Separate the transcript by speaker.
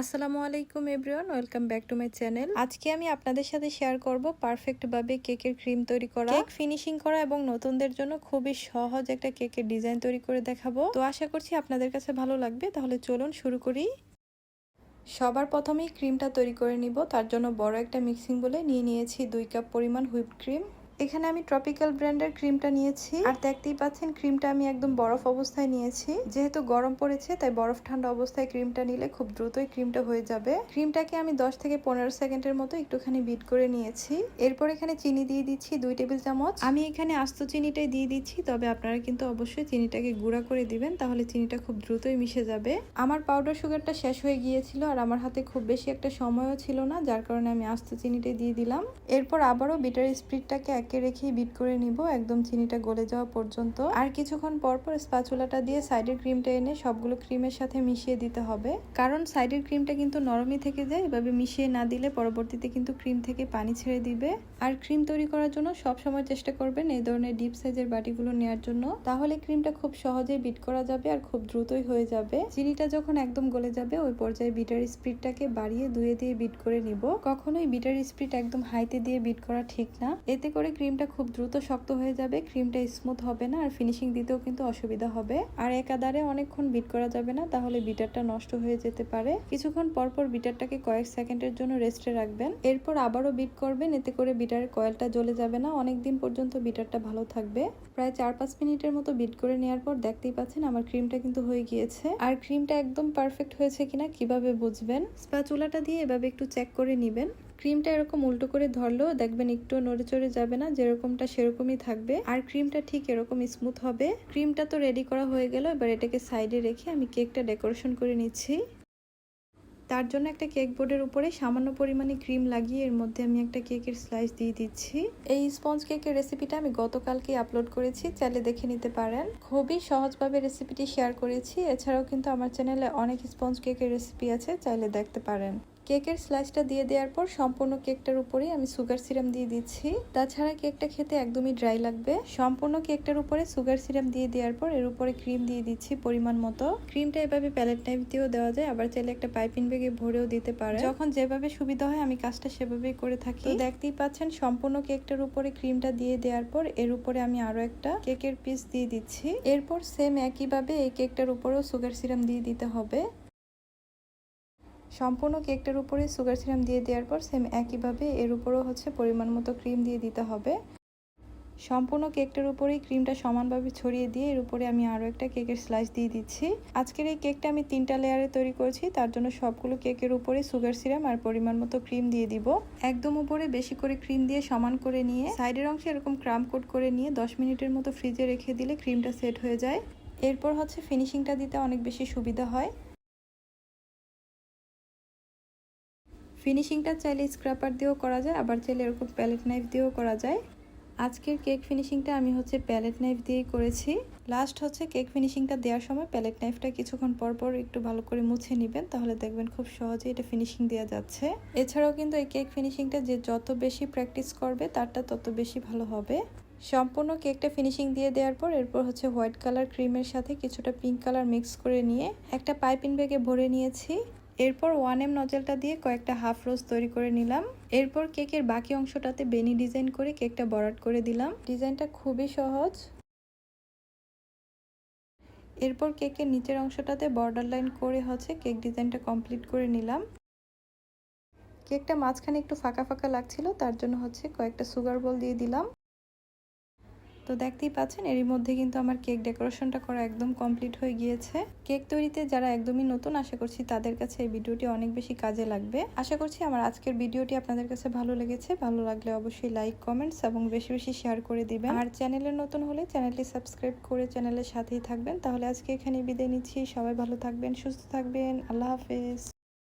Speaker 1: আসসালামু আলাইকুম everyone, welcome back to my channel. আজকে আমি আপনাদের সাথে শেয়ার করব পারফেক্ট ভাবে কেকের ক্রিম তৈরি করা। কেক ফিনিশিং করা এবং নতুনদের জন্য খুবই সহজ একটা কেকের ডিজাইন তৈরি করে দেখাবো। তো আশা করছি আপনাদের কাছে ভালো লাগবে, তাহলে চলুন শুরু করি। সবার প্রথমেই ক্রিমটা তৈরি করে নিব। তার জন্য বড় একটা মিক্সিং বলে নিয়ে নিয়েছি দুই কাপ পরিমাণ হুইপ ক্রিম। এখানে আমি ট্রপিক্যাল ব্র্যান্ডের ক্রিমটা নিয়েছি। আর দেখতেই পাচ্ছেন ক্রিমটা আমি একদম বরফ অবস্থায় নিয়েছি। যেহেতু গরম পড়েছে, তাই বরফ ঠান্ডা অবস্থায় ক্রিমটা নিলে খুব দ্রুতই ক্রিমটা হয়ে যাবে। ক্রিমটাকে আমি 10 থেকে পনেরো সেকেন্ডের মতো একটুখানি বিট করে নিয়েছি। এরপর এখানে চিনি দিয়ে দিচ্ছি দুই টেবিল চামচ। আমি এখানে আস্ত চিনিটাই দিয়ে দিচ্ছি, তবে আপনারা কিন্তু অবশ্যই চিনিটাকে গুঁড়া করে দিবেন, তাহলে চিনিটা খুব দ্রুতই মিশে যাবে। আমার পাউডার সুগারটা শেষ হয়ে গিয়েছিল, আর আমার হাতে খুব বেশি একটা সময়ও ছিল না, যার কারণে আমি আস্ত চিনিটাই দিয়ে দিলাম। এরপর আবারও বিটার স্প্রিটটাকে একে রেখে বিট করে নিব। একদম চিনিটা গলে যাওয়া পর্যন্ত। আর কিছুক্ষণ পর পর স্পাচুলাটা দিয়ে সাইডের ক্রিমটা এনে সবগুলো ক্রিমের সাথে মিশিয়ে দিতে হবে। কারণ সাইডের ক্রিমটা কিন্তু নরমই থেকে যায়, এভাবে মিশিয়ে না দিলে পরবর্তীতে কিন্তু ক্রিম থেকে পানি ছেড়ে দিবে। আর ক্রিম তৈরি করার জন্য সব সময় চেষ্টা করবেন এই ধরনের ডিপ সাইজের বাটিগুলো নেওয়ার জন্য। তাহলে ক্রিমটা খুব সহজেই বিট করা যাবে আর খুব দ্রুতই হয়ে যাবে। চিনিটা যখন একদম গলে যাবে, ওই পর্যায়ে বিটার স্পিডটাকে বাড়িয়ে ধুয়ে দিয়ে বিট করে নিব। কখনোই বিটার স্পিড একদম হাইতে দিয়ে বিট করা ঠিক না। এতে করে ক্রিমটা খুব দ্রুত শক্ত হয়ে যাবে, ক্রিমটা স্মুথ হবে না, আর ফিনিশিং দিতেও কিন্তু অসুবিধা হবে। আর একাধারে অনেকক্ষণ বিট করা যাবে না, তাহলে বিটারটা নষ্ট হয়ে যেতে পারে। কিছুক্ষণ পরপর বিটারটাকে কয়েক সেকেন্ডের জন্য রেস্টে রাখবেন। এরপর আবারও বিট করবেন, এতে করে বিটারের কয়েলটা জ্বলে যাবে না। অনেক দিন পর্যন্ত বিটারটা ভালো থাকবে। প্রায় চার পাঁচ মিনিটের মতো বিট করে নেওয়ার পর দেখতেই পাচ্ছেন আমার ক্রিমটা কিন্তু হয়ে গিয়েছে। আর ক্রিমটা একদম পারফেক্ট হয়েছে কিনা কীভাবে বুঝবেন? স্প্যাচুলাটা দিয়ে এভাবে একটু চেক করে নেবেন। ক্রিমটা এরকম উল্টো করে ধরলেও দেখবেন একটু নড়ে চড়ে যাবে না, যেরকমটা সেরকমই থাকবে। আর ক্রিমটা ঠিক এরকম স্মুথ হবে। ক্রিমটা তো রেডি করা হয়ে গেল, এবার এটাকে সাইডে রেখে আমি কেকটা ডেকোরেশন করে নিচ্ছি। তার জন্য একটা কেক বোর্ডের উপরে সামান্য পরিমাণে ক্রিম লাগিয়ে এর মধ্যে আমি একটা কেকের স্লাইস দিয়ে দিচ্ছি। এই স্পঞ্জ কেকের রেসিপিটা আমি গতকালকে আপলোড করেছি, চাইলে দেখে নিতে পারেন। খুবই সহজভাবে রেসিপিটি শেয়ার করেছি। এছাড়াও কিন্তু আমার চ্যানেলে অনেক স্পঞ্জ কেকের রেসিপি আছে, চাইলে দেখতে পারেন। কেকের স্লাইসটা দিয়ে দেওয়ার পর সম্পূর্ণ কেকটার উপরেই আমি সুগার সিরাম দিয়ে দিচ্ছি। তাছাড়া কেকটা খেতে একদমই ড্রাই লাগবে। সম্পূর্ণ কেকটার উপরে সুগার সিরাম দিয়ে দেওয়ার পর এর উপরে ক্রিম দিয়ে দিচ্ছি পরিমাণ মতো। ক্রিমটা এভাবে প্যালেট নাইফ দিয়েও দেওয়া যায়, আবার চাইলে একটা পাইপিং ব্যাগে ভরেও দিতে পারে যখন যেভাবে সুবিধা হয় আমি কাজটা সেভাবেই করে থাকি। দেখতেই পাচ্ছেন সম্পূর্ণ কেকটার উপরে ক্রিমটা দিয়ে দেওয়ার পর এর উপরে আমি আরও একটা কেকের পিস দিয়ে দিচ্ছি। এরপর সেম একইভাবে এই কেকটার উপরেও সুগার সিরাম দিয়ে দিতে হবে। সম্পূর্ণ কেকটার উপরে সুগার সিরাম দিয়ে দেওয়ার পর সেম একইভাবে এর উপরেও হচ্ছে পরিমাণ মতো ক্রিম দিয়ে দিতে হবে। সম্পূর্ণ কেকটার উপরেই ক্রিমটা সমানভাবে ছড়িয়ে দিয়ে এর উপরে আমি আরও একটা কেকের স্লাইস দিয়ে দিচ্ছি। আজকের এই কেকটা আমি তিনটা লেয়ারে তৈরি করেছি, তার জন্য সবগুলো কেকের উপরে সুগার সিরাম আর পরিমাণ মতো ক্রিম দিয়ে দিব। একদম উপরে বেশি করে ক্রিম দিয়ে সমান করে নিয়ে সাইডের অংশে এরকম ক্রাম কোট করে নিয়ে দশ মিনিটের মতো ফ্রিজে রেখে দিলে ক্রিমটা সেট হয়ে যায়। এরপর হচ্ছে ফিনিশিংটা দিতে অনেক বেশি সুবিধা হয়। ফিনিশিংটা চাইলে স্ক্র্যাপার দিয়েও করা যায়, আবার চাইলে এরকম প্যালেট নাইফ দিয়েও করা যায়। আজকের কেক ফিনিশিংটা আমি হচ্ছে প্যালেট নাইফ দিয়েই করেছি। লাস্ট হচ্ছে কেক ফিনিশিংটা দেওয়ার সময় প্যালেট নাইফটা কিছুক্ষণ পর পর একটু ভালো করে মুছে নেবেন, তাহলে দেখবেন খুব সহজে এটা ফিনিশিং দেওয়া যাচ্ছে। এছাড়াও কিন্তু এই কেক ফিনিশিংটা যে যত বেশি প্র্যাকটিস করবে, তারটা তত বেশি ভালো হবে। সম্পূর্ণ কেকটা ফিনিশিং দিয়ে দেওয়ার পর এরপর হচ্ছে হোয়াইট কালার ক্রিমের সাথে কিছুটা পিঙ্ক কালার মিক্স করে নিয়ে একটা পাইপিং ব্যাগে ভরে নিয়েছি। এরপর ওয়ান এম নজেলটা দিয়ে কয়েকটা হাফ রোজ তৈরি করে নিলাম। এরপর কেকের বাকি অংশটাতে বেনি ডিজাইন করে কেকটা বরাট করে দিলাম। ডিজাইনটা খুবই সহজ। এরপর কেকের নিচের অংশটাতে বর্ডার লাইন করে হচ্ছে কেক ডিজাইনটা কমপ্লিট করে নিলাম। কেকটা মাঝখানে একটু ফাঁকা ফাঁকা লাগছিল, তার জন্য হচ্ছে কয়েকটা সুগার বল দিয়ে দিলাম। তো দেখতেই পাচ্ছেন, এরই মধ্যে কিন্তু আমার কেক ডেকোরেশনটা করা একদম কমপ্লিট হয়ে গিয়েছে। কেক তৈরিতে যারা একদমই নতুন, আশা করছি তাদের কাছে এই ভিডিওটি অনেক বেশি কাজে লাগবে। আশা করছি আমার আজকের ভিডিওটি আপনাদের কাছে ভালো লেগেছে। ভালো লাগলে অবশ্যই লাইক, কমেন্টস এবং বেশি বেশি শেয়ার করে দিবেন। আর চ্যানেলে নতুন হলে চ্যানেলটি সাবস্ক্রাইব করে চ্যানেলের সাথেই থাকবেন। তাহলে আজকে এখানে বিদায় নিচ্ছি। সবাই ভালো থাকবেন, সুস্থ থাকবেন। আল্লাহ হাফেজ।